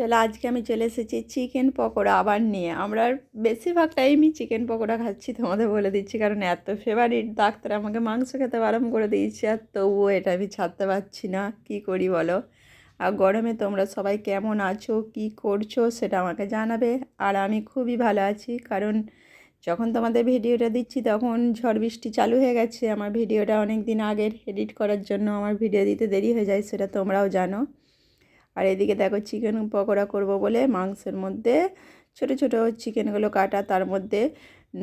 চলো আজকে আমি চলে এসেছি চিকেন পকোড়া আবার নিয়ে। আমরা বেশিরভাগ টাইমই চিকেন পকোড়া খাচ্ছি, তোমাদের বলে দিচ্ছি, কারণ এত ফেভারিট ডাক্তার আমাকে মাংস খেতে বারণ করে দিয়েছে, আর তবুও এটা আমি ছাড়তে পারছি না। কি করি বলো? আর গরমে তোমরা সবাই কেমন আছো? কি করছ? সেটা আমাকে জানাবে। আর আমি খুবই ভালো আছি, কারণ যখন তোমাদের ভিডিওটা দিচ্ছি তখন ঝড় বৃষ্টি চালু হয়ে গেছে। আমার ভিডিওটা অনেক দিন আগের এডিট করার জন্য আমার ভিডিও দিতে দেরি হয়ে যায়, সেটা তোমরাও জানো। আর এদিকে দেখো চিকেন পকোড়া করব বলে মাংসের মধ্যে ছোট ছোট চিকেনগুলো কাটা, তার মধ্যে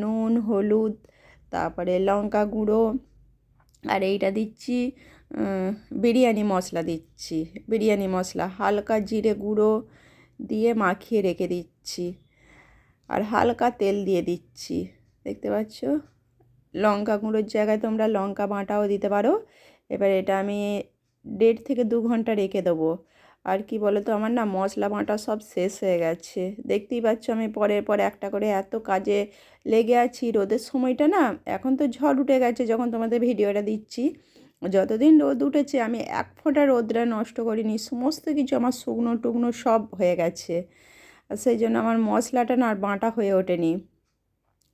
নুন, হলুদ, তারপরে লঙ্কা গুঁড়ো আর এইটা দিচ্ছি বিরিয়ানি মশলা দিচ্ছি। বিরিয়ানি মশলা হালকা জিরে গুঁড়ো দিয়ে মাখিয়ে রেখে দিচ্ছি আর হালকা তেল দিয়ে দিচ্ছি। দেখতে পাচ্ছ? লঙ্কা গুঁড়োর জায়গায় তোমরা লঙ্কা বাঁটাও দিতে পারো। এবার এটা আমি দেড় থেকে দু ঘণ্টা রেখে দেবো। আর কি বলো তো আমার না মশলা বাঁটা সব শেষ হয়ে গেছে। দেখতেই পাচ্ছ আমি পরের পর একটা করে এত কাজে লেগে আছি, রোদের সময়টা না এখন তো ঝড় উঠে গেছে যখন তোমাদের ভিডিওটা দিচ্ছি। যতদিন রোদ উঠেছে আমি এক ফোঁটা রোদরা নষ্ট করিনি, সমস্ত কিছু আমার শুকনো টুকনো সব হয়ে গেছে। সেই জন্য আমার মশলাটা না আর বাঁটা হয়ে ওঠেনি।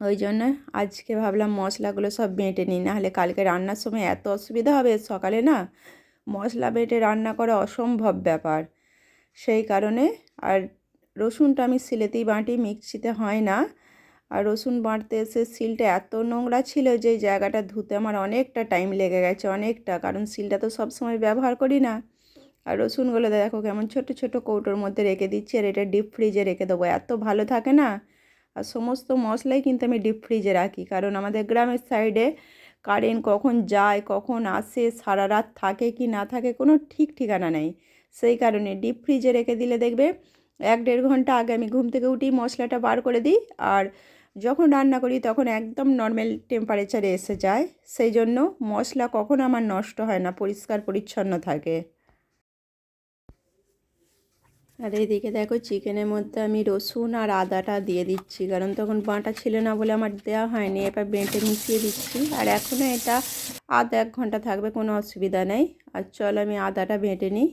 ওই জন্য আজকে ভাবলাম মশলাগুলো সব বেঁটে নিই, নাহলে কালকে রান্নার সময় এত অসুবিধা হবে সকালে না মশলা বেটে রান্না করা অসম্ভব ব্যাপার। সেই কারণে আর রসুনটা আমি সিলেতেই বাঁটি মিক্সিতে হয় না। আর রসুন বাঁটতে এসে সিলটা এত নোংরা ছিল যে জায়গাটা ধুতে আমার অনেকটা টাইম লেগে গেছে, অনেকটা। কারণ সিলটা তো সব সময় ব্যবহার করি না। আর রসুনগুলো দেখো কেমন ছোট ছোট কৌটোর মধ্যে রেখে দিচ্ছি আর এটা ডিপ ফ্রিজে রেখে দেবো। এত ভালো থাকে না। আর সমস্ত মশলাই কিন্তু আমি ডিপ ফ্রিজে রাখি। কারণ আমাদের গ্রামের সাইডে কারেন্ট কখন যায়, কখন আসে, সারা রাত থাকে কি না থাকে কোনো ঠিক ঠিকানা নেই। সেই কারণে ডিপ ফ্রিজে রেখে দিলে দেখবে এক দেড় ঘণ্টা আগে আমি ঘুম থেকে উঠি মশলাটা বার করে দিই আর যখন রান্না করি তখন একদম নর্মাল টেম্পারেচারে এসে যায়। সেই জন্য মশলা কখন আমার নষ্ট হয় না, পরিষ্কার পরিচ্ছন্ন থাকে। আর এইদিকে দেখো চিকেনের মধ্যে আমি রসুন আর আদাটা দিয়ে দিচ্ছি, কারণ তখন বাঁটা ছিল না বলে আমার দেওয়া হয়নি, এবার বেঁটে মিশিয়ে দিচ্ছি। আর এখনও এটা আধা এক ঘণ্টা থাকবে, কোনো অসুবিধা নেই। আর চল আমি আদাটা বেঁটে নিই।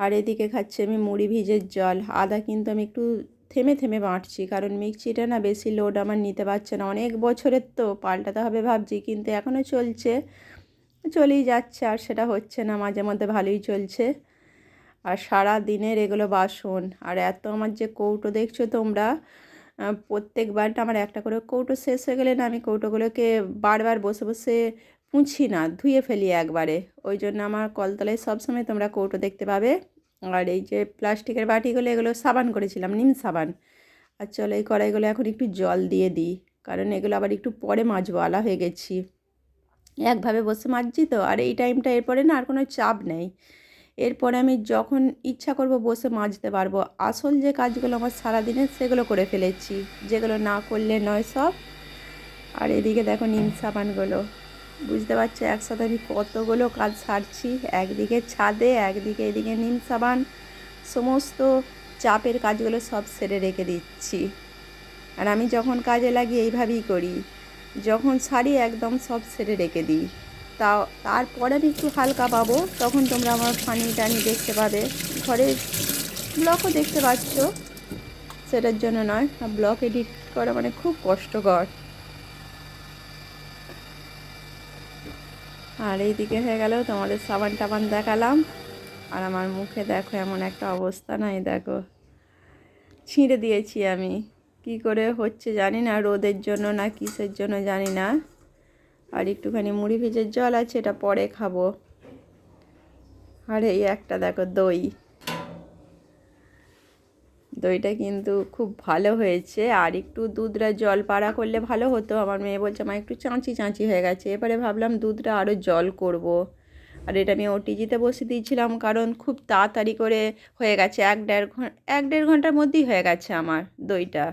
আর এদিকে খাচ্ছি আমি মুড়ি ভিজের জল। আদা কিন্তু আমি একটু থেমে থেমে বাঁটছি, কারণ মিক্সিটা না বেশি লোড আমার নিতে পারছে না। অনেক বছরের তো, পাল্টাতে হবে ভাবছি, কিন্তু এখনও চলছে। চলেই যাচ্ছে, আর সেটা হচ্ছে না, মাঝে মধ্যে ভালোই চলছে। আর সারা দিনের এগুলো বাসন। আর এত আমার যে কৌটো দেখছ তোমরা প্রত্যেকবারটা আমার একটা করে কৌটো শেষ হয়ে গেলে না আমি কৌটোগুলোকে বারবার বসে বসে পুঁছি না, ধুয়ে ফেলি একবারে। ওই জন্য আমার কলতলায় সবসময় তোমরা কৌটো দেখতে পাবে। আর এই যে প্লাস্টিকের বাটিগুলো, এগুলো সাবান করেছিলাম, নিম সাবান। আর চলো এই কড়াইগুলো এখন একটু জল দিয়ে দিই, কারণ এগুলো আবার একটু পরে মাজবো আলা হয়ে গেছি। একভাবে বসে মাজছি তো, আর এই টাইমটা এরপরে না আর কোনো চাপ নেই। এরপরে আমি যখন ইচ্ছা করব বসে মাজতে পারব। আসল যে কাজগুলো আমার সারাদিনের সেগুলো করে ফেলেছি। যেগুলো না করলে নয় সব। আর এদিকে দেখো নিম সাবানগুলো। বুঝতে পারছ? একসাথে আমি কতগুলো কাজ সারছি। একদিকে ছাদে, একদিকে এদিকে নিম সাবান। সমস্ত চাপের কাজগুলো সব সেরে রেখে দিচ্ছি। আর আমি যখন কাজে লাগি এইভাবেই করি। যখন সারি একদম সব সেরে রেখে দিই। তা, তারপরে আমি একটু হালকা পাবো, তখন তোমরা আমার ফানি টানি দেখতে পাবে। ঘরে ব্লগও দেখতে পাচ্ছ, সেটার জন্য নয় ব্লগ এডিট করা মানে খুব কষ্টকর। আর এইদিকে হয়ে গেল, তোমাদের সাবান টাবান দেখালাম, আর আমার মুখে দেখো এমন একটা অবস্থা, নাই দেখো। ছিঁড়ে দিয়েছি আমি। কি করে হচ্ছে জানি না, রোদের জন্য না কিসের জন্য জানি না। আর একটুখানি মুড়ি ভেজের জল আছে, এটা পরে খাব। আর এই একটা দেখো দই। দইটা কিন্তু খুব ভালো হয়েছে, আর একটু দুধটা জল পাড়া করলে ভালো হতো। আমার মেয়ে বলছে আমার একটু চাঁচি চাঁচি হয়ে গেছে। এবারে ভাবলাম দুধটা আরও জল করব। আর এটা আমি ওটিজিতে বসে দিয়েছিলাম, কারণ খুব তাড়াতাড়ি করে হয়ে গেছে, এক দেড় ঘণ্টা এক দেড় ঘণ্টার মধ্যেই হয়ে গেছে আমার দইটা।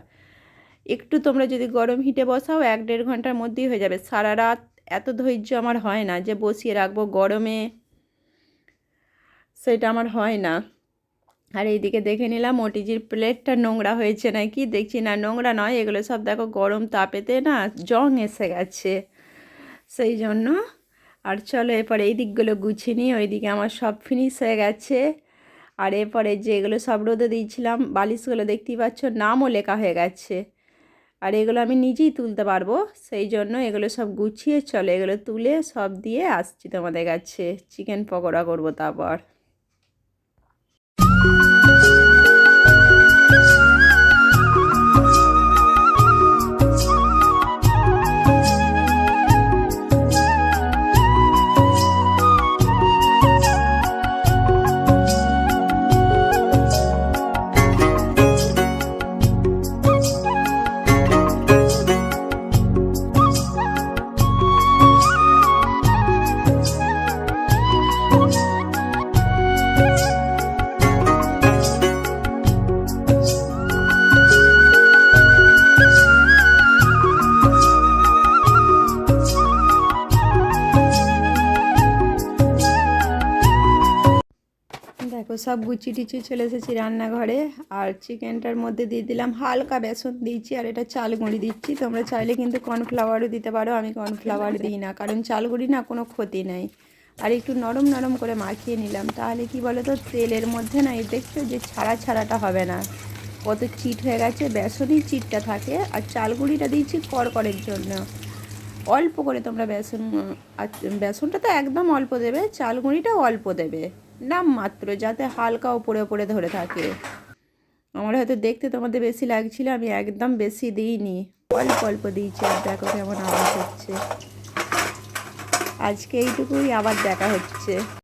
একটু তোমরা যদি গরম হিটে বসাও, এক দেড় ঘণ্টার মধ্যেই হয়ে যাবে। সারা রাত এত ধৈর্য আমার হয় না যে বসিয়ে রাখব গরমে, সেটা আমার হয় না। আর এইদিকে দেখে নিলাম ওটিজির প্লেটটা নোংরা হয়েছে নাকি? দেখছি না, নোংরা নয়, এগুলো সব দেখো গরম তাপেতে না জং এসে গেছে। সেই জন্য আর চলো এরপরে এই দিকগুলো গুছিয়ে নিই, ওইদিকে আমার সব ফিনিশ হয়ে গেছে। আর এরপরে যেগুলো সব রোদে দিয়েছিলাম, বালিশগুলো দেখতেই পাচ্ছ, নামও লেখা হয়ে গেছে। আর এগুলো আমি নিজেই তুলতে পারব। সেই জন্য এগুলো সব গুছিয়ে চলে, এগুলো তুলে সব দিয়ে আসছি তোমাদের কাছে। চিকেন পকোড়া করব তারপর। সব গুচি টুচি চলে এসেছি রান্নাঘরে। আর চিকেনটার মধ্যে দিয়ে দিলাম হালকা বেসন দিয়েছি, আর এটা চাল গুঁড়ি দিচ্ছি। তোমরা চাইলে কিন্তু কর্নফ্লাওয়ারও দিতে পারো, আমি কর্নফ্লাওয়ার দিই না, কারণ চাল গুঁড়ি না কোনো ক্ষতি নেই। আর একটু নরম নরম করে মাখিয়ে নিলাম, তাহলে কি বলো তো তেলের মধ্যে না এই দেখছ যে ছাড়া ছাড়াটা হবে না। কত চিট হয়ে গেছে, বেসনই চিটটা থাকে, আর চাল গুঁড়িটা দিয়েছি কড়কড়ের জন্য। অল্প করে তোমরা বেসন আর বেসনটা তো একদম অল্প দেবে, চাল গুঁড়িটাও অল্প দেবে। নাম মাত্র, যাতে হালকা ওপরে ওপরে ধরে থাকে। আমার হয়তো দেখতে তোমাদের বেশি লাগছিল, আমি একদম বেশি দিইনি। অল্প অল্প দিয়েছি, আর দেখো কেমন আওয়াজ হচ্ছে। আজকে এইটুকুই, আবার দেখা হচ্ছে।